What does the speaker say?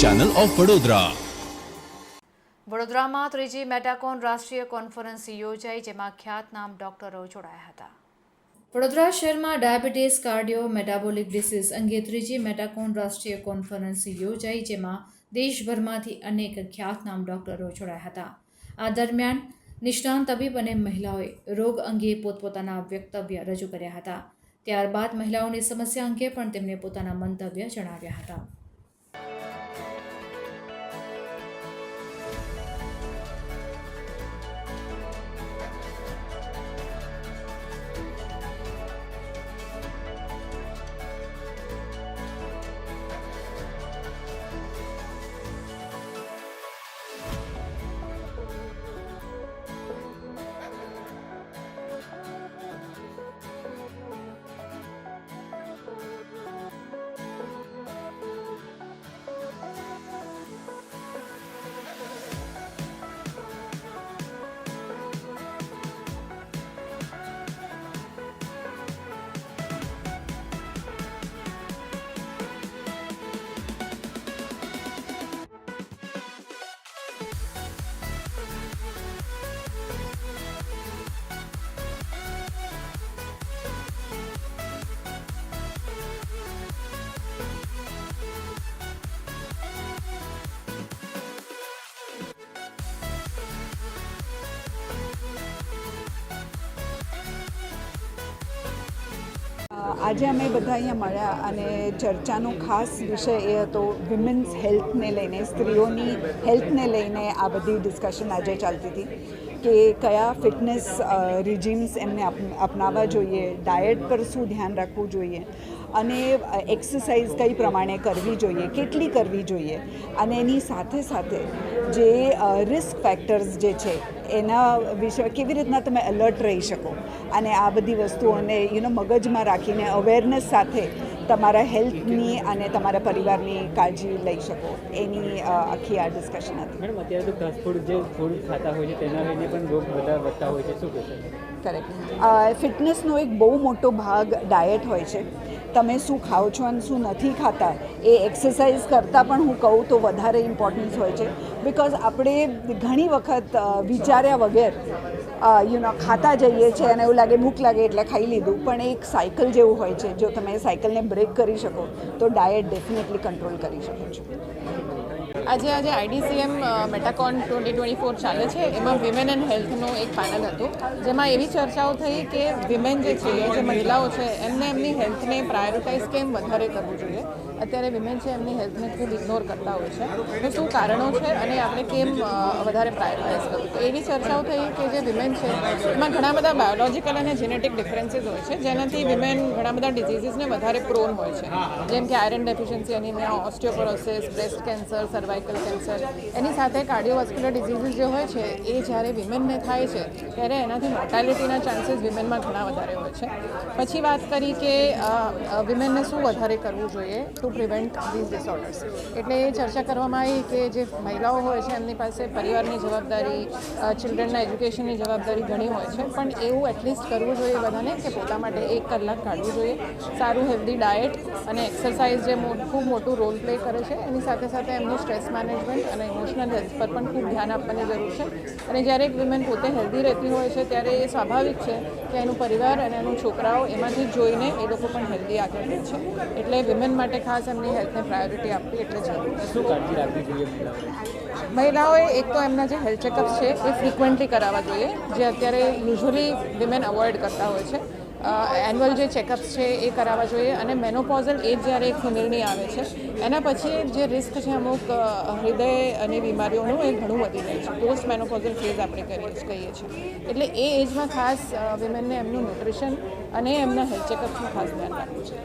Channel of Vadodara વડોદરામાં ત્રીજી મેટાકોન રાષ્ટ્રીય કોન્ફરન્સ યોજાઈ જેમાં ખ્યાતનામ ડોક્ટરો જોડાયા હતા. વડોદરા શહેરમાં ડાયાબિટીસ કાર્ડિયો મેટાબોલિક ડિસીઝ અંગે ત્રીજી મેટાકોન રાષ્ટ્રીય કોન્ફરન્સ યોજાઈ જેમાં દેશભરમાંથી અનેક ખ્યાતનામ ડોક્ટરો જોડાયા હતા. આ દરમિયાન નિષ્ણાંત તબીબ અને મહિલાઓએ રોગ અંગે પોતપોતાના વક્તવ્ય રજૂ કર્યા હતા. ત્યારબાદ મહિલાઓની સમસ્યા અંગે પણ તેમણે પોતાના મંતવ્ય જણાવ્યા હતા. આજે અમે બધા અહીંયા મળ્યા અને ચર્ચાનો ખાસ વિષય એ હતો વિમેન્સ હેલ્થને લઈને, સ્ત્રીઓની હેલ્થને લઈને આ બધી ડિસ્કશન આજે ચાલતી હતી કે કયા ફિટનેસ રિજીમ્સ એમને અપનાવવા જોઈએ ડાયટ પર શું ધ્યાન રાખવું જોઈએ. અને એક્સરસાઇઝ કઈ પ્રમાણે કરવી જોઈએ કેટલી કરવી જોઈએ અને એની સાથે સાથે જે રિસ્ક ફેક્ટર્સ જે છે એના વિશે કેવી રીતના તમે એલર્ટ રહી શકો? અને આ બધી વસ્તુઓને યુનો મગજમાં રાખીને અવેરનેસ સાથે તમારા હેલ્થની અને તમારા પરિવારની કાળજી લઈ શકો. એની આખી આ ડિસ્કશન હતી. મેડમ અત્યારે તો ફાસ્ટ ફૂડ જે ફૂડ ખાતા હોય છે તેના લઈને પણ રોગ બધા વધતા હોય છે. શું કહેશો? કરેક્ટ ફિટનેસનો એક બહુ મોટો ભાગ ડાયટ હોય છે. તમે શું ખાઓ છો અને શું નથી ખાતા, એ એક્સરસાઇઝ કરતાં પણ હું કહું તો વધારે ઇમ્પોર્ટન્સ હોય છે. બિકોઝ આપણે ઘણી વખત વિચાર્યા વગર યુ નો ખાતા જઈએ છીએ અને એવું લાગે ભૂખ લાગે એટલે ખાઈ લીધું. પણ એક સાયકલ જેવું હોય છે, જો તમે સાયકલને બ્રેક કરી શકો, તો ડાયટ ડેફિનેટલી કંટ્રોલ કરી શકો છો. આજે આજે IDCM Metacon twenty twenty four ચાલે છે. એમાં વિમેન એન્ડ હેલ્થનું એક પેનલ હતું. જેમાં એવી ચર્ચાઓ થઈ કે વિમેન જે છે, જે મહિલાઓ છે, એમને એમની હેલ્થને પ્રાયોરિટાઇઝ કેમ વધારે કરવું જોઈએ? અત્યારે વિમેન છે, એમની હેલ્થને ખૂબ ઇગ્નોર કરતા હોય છે. તો શું કારણો છે અને આપણે કેમ વધારે પ્રાયોરિટાઇઝ કરવું? તો એવી ચર્ચાઓ થઈ કે જે વિમેન છે, એમાં ઘણા બધા બાયોલોજિકલ અને જેનેટિક ડિફરન્સીસ હોય છે. જેનાથી વિમેન ઘણા બધા ડિઝીઝીસને વધારે પ્રોન હોય છે. જેમ કે iron deficiency anaemia osteoporosis breast cancer cervical cancer એની સાથે કાર્ડિયોવાસ્ક્યુલર ડિઝીઝીસ જે હોય છે, એ જ્યારે વિમેનને થાય છે, ત્યારે એનાથી મોર્ટાલિટીના ચાન્સીસ વિમેનમાં ઘણા વધારે હોય છે. પછી વાત કરી કે વિમેનને શું વધારે કરવું જોઈએ ટુ પ્રિવેન્ટ ધીઝ ડિસઓર્ડર્સ એટલે એ ચર્ચા કરવામાં આવી કે જે મહિલાઓ હોય છે, એમની પાસે પરિવારની જવાબદારી ચિલ્ડ્રનના એજ્યુકેશનની જવાબદારી ઘણી હોય છે, પણ એવું એટલીસ્ટ કરવું જોઈએ બધાને કે પોતા માટે એક કલાક કાઢવું જોઈએ. સારું હેલ્ધી ડાયટ અને એક્સરસાઇઝ જે ખૂબ મોટું રોલ પ્લે કરે છે, એની સાથે સાથે એમનું સ્ટ્રેસ મેનેજમેન્ટ અને ઇમોશનલ હેલ્થ પર પણ ખૂબ ધ્યાન આપવાની જરૂર છે. અને જ્યારે એક વિમેન પોતે હેલ્ધી રહેતી હોય છે ત્યારે એ સ્વાભાવિક છે કે એનું પરિવાર અને એનું છોકરાઓ એમાંથી જોઈને એ લોકો પણ હેલ્ધી આગળ રહે છે. એટલે વિમેન માટે ખાસ એમની હેલ્થને પ્રાયોરિટી આપવી એટલે જરૂરી મહિલાઓએ? એક તો એમના જે હેલ્થ ચેકઅપ છે એ ફ્રિકવન્ટલી કરાવવા જોઈએ જે અત્યારે યુઝ્યુઅલી વિમેન અવોઇડ કરતા હોય છે. એન્યુઅલ જે ચેકઅપ્સ છે એ કરાવવા જોઈએ અને મેનોપોઝલ એજ જ્યારે એક ફિમેલની આવે છે, એના પછી જે રિસ્ક છે અમુક હૃદય અને બીમારીઓનું એ ઘણું વધી જાય છે. પોસ્ટ મેનોપોઝલ ફેઝ આપણે કરીએ કહીએ છીએ. એટલે એ એજમાં ખાસ વિમેનને એમનું ન્યુટ્રિશન અને એમના હેલ્થ ચેકઅપ્સનું ખાસ ધ્યાન રાખવું છે.